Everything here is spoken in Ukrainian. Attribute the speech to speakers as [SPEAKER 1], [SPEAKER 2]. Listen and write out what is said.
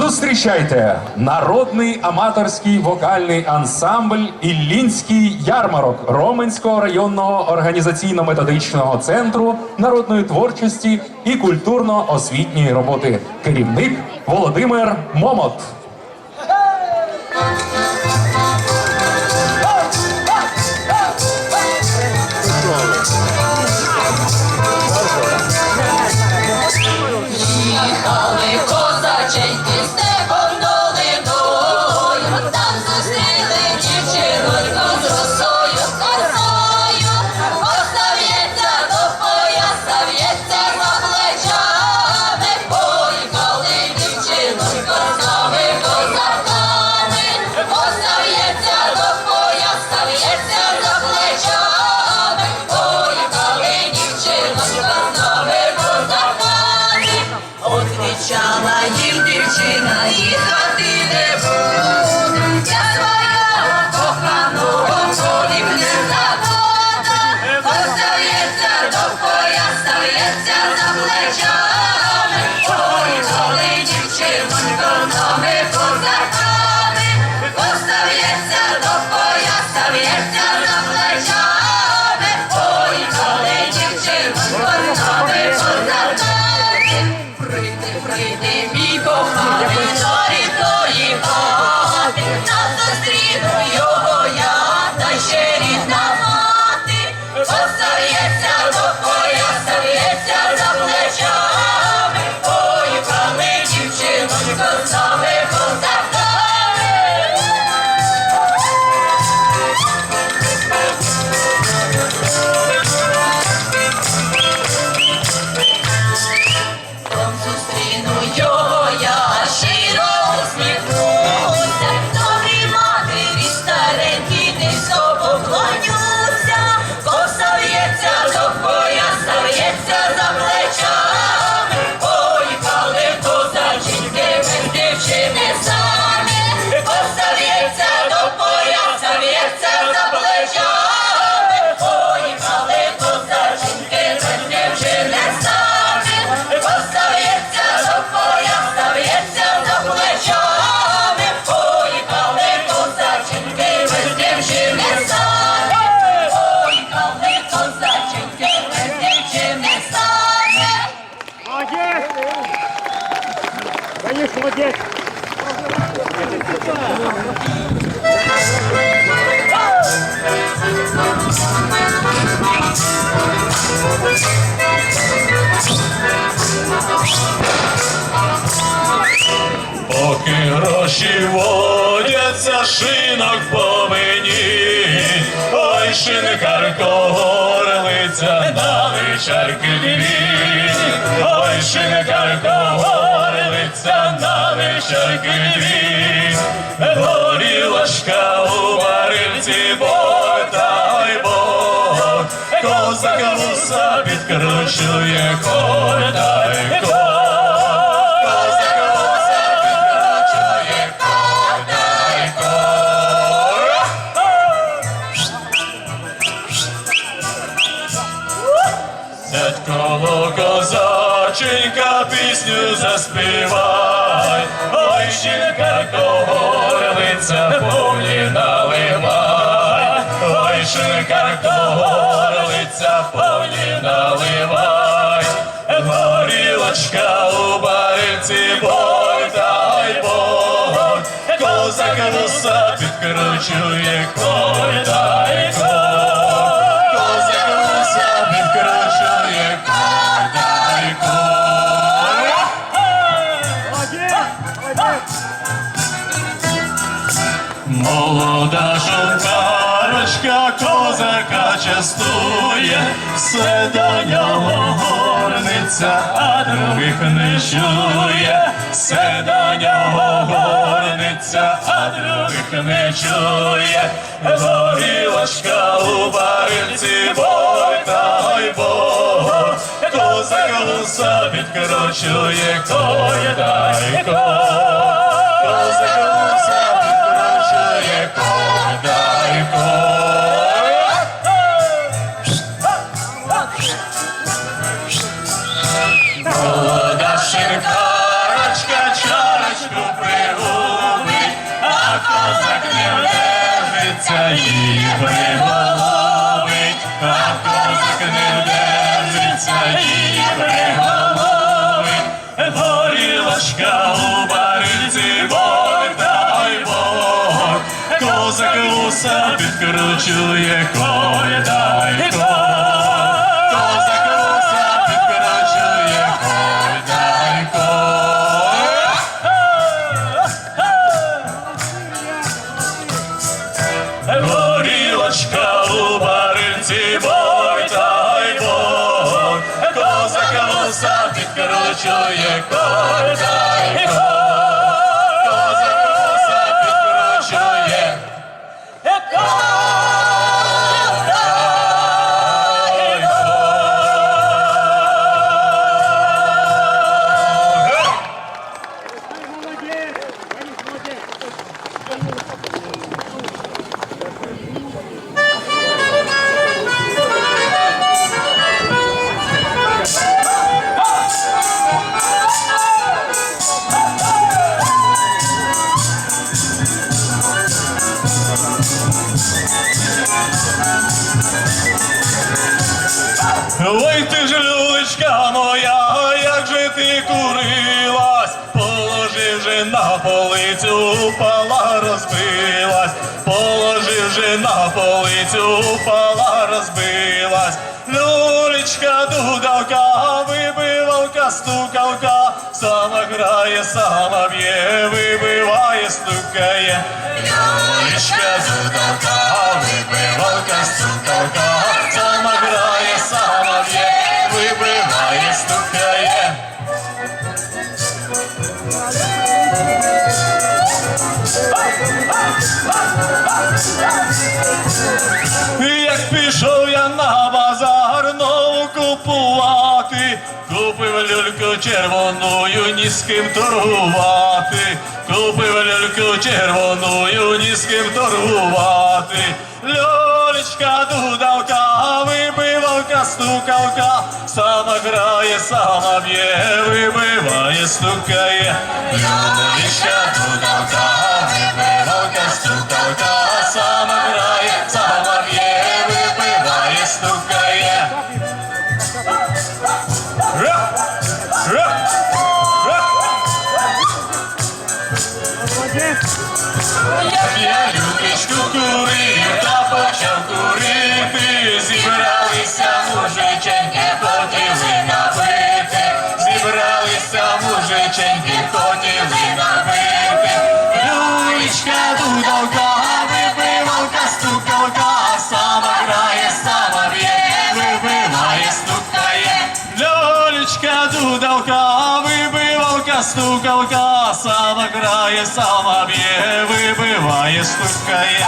[SPEAKER 1] Зустрічайте народний аматорський вокальний ансамбль Іллінський ярмарок Роменського районного організаційно-методичного центру народної творчості і культурно-освітньої роботи. Керівник Володимир Момот.
[SPEAKER 2] Поки гроші водяться, шинок по мені, ой, шинкарко горлиця на вечірки дві, ой, шинкарко горлиця на вечірки дві, горілочка у барильці, ой бог, козак вуса підкручує кордай кор. Сядь коло козаченька, пісню заспівай, ой, жінка горлиця повні наливай, ой, жінка горлиця повні наливай, горілочка у бариці, бой дай бой, козак носа підкручує, кой дай кой. Все до нього горниця, а других не чує, все до нього горниця, а других не чує, горілочка у барильці, бой дай бог, козак луса підкручує, кой вдернеться її приголовить, а козак не вдержиться її приголовить. Горілочка у барильці, Бог дай Бог, козак вуса підкручує, коль дай коль. Підкручує, коль дай коль. Ой ти ж люлечка моя, як же ти курилась, положив же на полицю, упала, розбилась, положив же на полицю, упала, розбилась. Люлечка, дудавка, вибивалка, стукавка, сама грає, сама б'є, вибиває, стукає. Люлечка, Як пішов я на базар нову купувати, купив люльку червоною, ні з ким торгувати, купив люльку червоною, ні з ким торгувати. Льолечка, дудавка, вибивалка, стукавка, сама грає, сама б'є, вибиває, стукає. Льолечка, дудавка, вибивалка, стукавка, сама грає, сама б'є, випиває стукає. Стукалка, сама грає, сама стукая. вибиває, стукає.